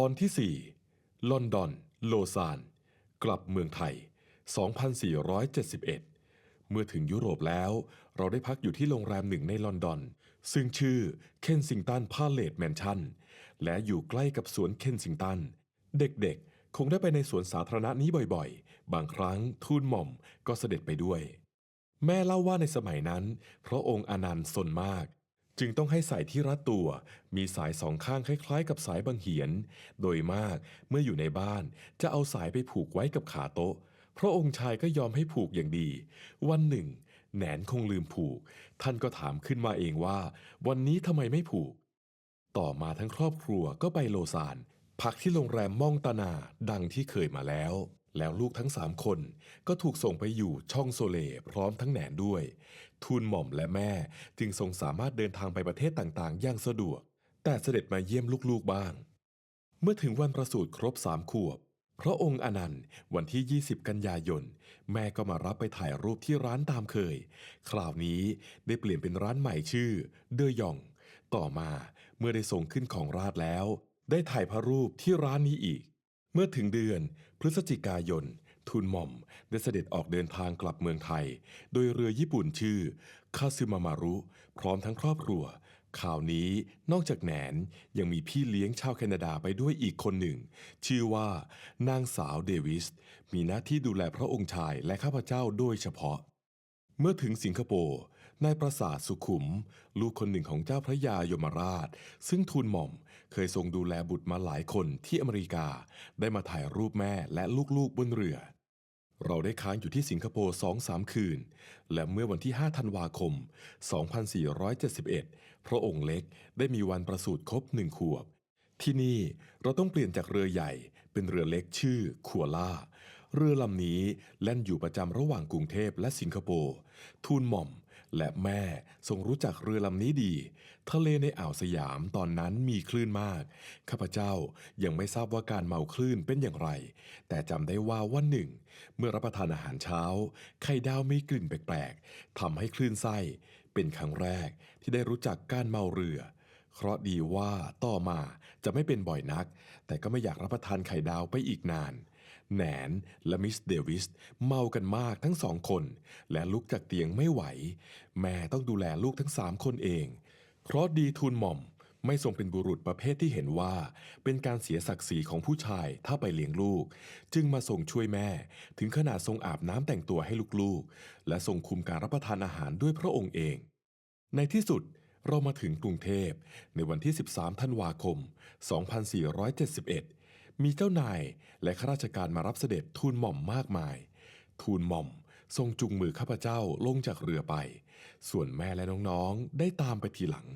ตอนที่ 4 ลอนดอน โลซาน กลับเมืองไทย 2471 เมื่อถึงยุโรปแล้ว เราได้พักอยู่ที่โรงแรมหนึ่งในลอนดอน ซึ่งชื่อเคนซิงตันพาเลตแมนชั่น และอยู่ใกล้กับสวนเคนซิงตัน เด็กๆ คงได้ไปในสวนสาธารณะนี้บ่อยๆ บางครั้งทูลหม่อมก็เสด็จไปด้วย แม่เล่าว่าในสมัยนั้น พระองค์อนันต์สนมาก จึงต้องให้ใส่ที่รัดตัว มีสายสองข้างคล้ายๆ กับสายบังเหียน โดยมากเมื่ออยู่ในบ้านจะเอาสายไปผูกไว้กับขาโต๊ะ พระองค์ชายก็ยอมให้ผูกอย่างดี วันหนึ่ง แหนนคงลืมผูก ท่านก็ถามขึ้นมาเองว่า วันนี้ทำไมไม่ผูก ต่อมาทั้งครอบครัวก็ไปโลซานพักที่โรงแรมม่องตานาดังที่เคยมาแล้ว แล้วลูกทั้งสามคนก็ถูกส่งไปอยู่ช่องโซเลพร้อมทั้งแหนนด้วย ทูลหม่อมและแม่จึงทรงสามารถเดินทางไปประเทศต่างๆ อย่างสะดวก แต่เสด็จมาเยี่ยมลูกๆบ้าง เมื่อถึงวันประสูติครบสามขวบ พระองค์อนันต์วันที่ 20 กันยายน แม่ก็มารับไปถ่ายรูปที่ร้านตามเคย คราวนี้ได้เปลี่ยนเป็นร้านใหม่ชื่อ เดยอง ต่อมาเมื่อได้ส่งขึ้นของราชแล้ว ได้ถ่ายพระรูปที่ร้านนี้อีก เมื่อถึงเดือนพฤศจิกายน ทูลหม่อมได้เสด็จออกเดินทางกลับเมืองไทย โดยเรือญี่ปุ่นชื่อ คาซึมามารุ พร้อมทั้งครอบครัว ข่าวนี้นอกจากแหนนยังมีพี่เลี้ยงชาวแคนาดาไปด้วยอีกคนหนึ่ง ชื่อว่านางสาวเดวิส มีหน้าที่ดูแลพระองค์ชายและข้าพเจ้าโดยเฉพาะ เมื่อถึงสิงคโปร์ นายประสาทสุขุม ลูกคนหนึ่งของเจ้าพระยายมราช ซึ่งทูลหม่อมเคยทรงดูแลบุตรมาหลายคนที่อเมริกา ได้มาถ่ายรูปแม่และลูกๆบนเรือ เราได้ค้างอยู่ที่สิงคโปร์สองสามคืน และเมื่อวันที่ 5 ธันวาคม 2471 พระองค์เล็กได้มีวันประสูติครบหนึ่งขวบ ที่นี่เราต้องเปลี่ยนจากเรือใหญ่เป็นเรือเล็กชื่อขัวล่าเรือลำนี้แล่นอยู่ประจำระหว่างกรุงเทพและสิงคโปร์ ทูลหม่อม และแม่ทรงรู้จักเรือลำนี้ดี ทะเลในอ่าวสยามตอนนั้นมีคลื่นมาก ข้าพเจ้ายังไม่ทราบว่าการเมาคลื่นเป็นอย่างไร แต่จำได้ว่าวันหนึ่ง เมื่อรับประทานอาหารเช้า ไข่ดาวมีกลิ่นแปลกๆทำให้คลื่นไส้ เป็นครั้งแรกที่ได้รู้จักการเมาเรือเคราะดีว่าต่อมาจะไม่เป็นบ่อยนัก แต่ก็ไม่อยากรับประทานไข่ดาวไปอีกนาน แหนนและมิสเดวิสเมากันมากทั้งสองคน และลุกจากเตียงไม่ไหว แม่ต้องดูแลลูกทั้งสามคนเองเคราะดีทูลหม่อมไม่ทรงเป็นบุรุษประเภทที่เห็นว่า เป็นการเสียศักดิ์ศรีของผู้ชายถ้าไปเลี้ยงลูก จึงมาส่งช่วยแม่ ถึงขนาดทรงอาบน้ำแต่งตัวให้ลูกๆ และทรงคุมการรับประทานอาหารด้วยพระองค์เอง ในที่สุดเรามาถึงกรุงเทพในวันที่ 13 ธันวาคม 2471 มีเจ้านายและข้าราชการมารับเสด็จทูลหม่อมมากมาย ทูลหม่อมทรงจุงมือข้าพเจ้าลงจากเรือไป ส่วนแม่และน้องๆ ได้ตามไปทีหลัง